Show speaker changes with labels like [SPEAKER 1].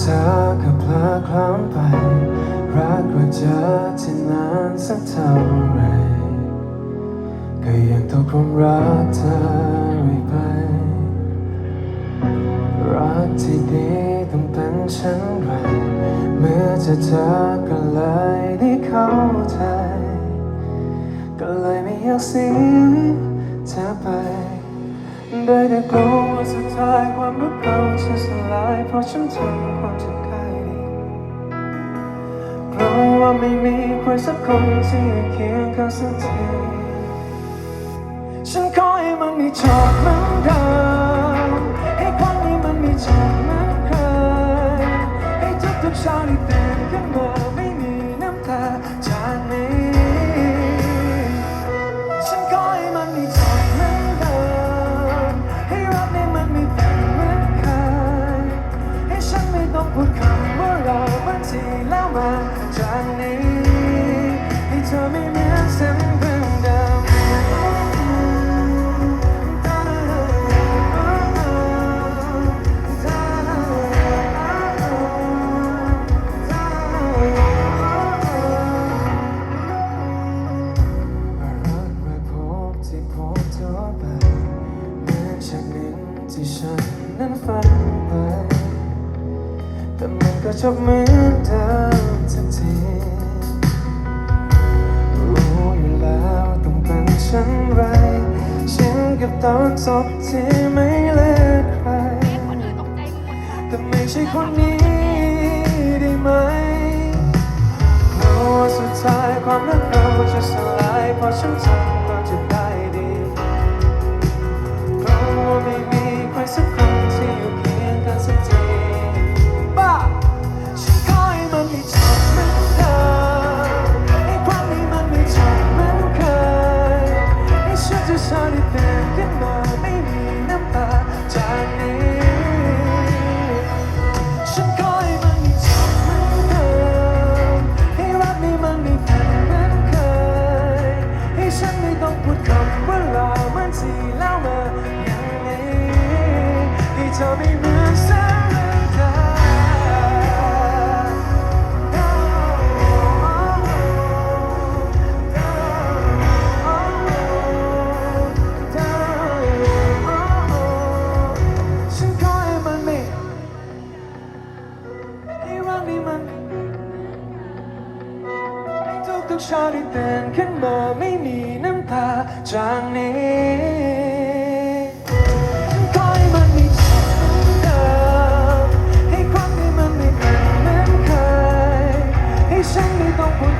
[SPEAKER 1] เธอก็เพลอคล้ำไป รักว่าเจอที่นานสักเท่าไร ก็ยังตกหลุมรักเธอไป รักที่ดีต้องเป็นเช่นไรเมื่อเจะเจอก็เลยได้เข้าใจ ก็เลยไม่อยากเสียเธอไป ได้แต่กลัวว่าสุดท้ายความรักเราจะสลาย เพราะฉันทำความจะใกล้ดีกลัวว่าไม่มีใครสักคนที่อยู่เคียงข้างสักทีฉันขอให้มันมีจบเหมือนเดิมให้ครั้งนี้มันมีจบเหมือนเคยให้ทุกๆเช้าที่ เหมือนฉากหนึ่งที่ฉันนั้นฝันไป แต่มันก็จบเหมือนเดิมทันทีรู้อยู่แล้วต้องเป็นเช่นไรเช่นกับตอนจบที่ไม่เลือ
[SPEAKER 2] กใคร
[SPEAKER 1] แต่ไม่ใช่คนนี้ได้ไหมเพราะว่าสุดท้ายความรักเราจะสลายเพราะฉันทำ เธอไม่เหมือนเส้นเรื่องเดิมฉันขอให้มันไม่ให้รักนี้มันให้ทุกๆเช้าที่ตื่นขึ้นมาไม่มีน้ำตาจากนี้ 한번 보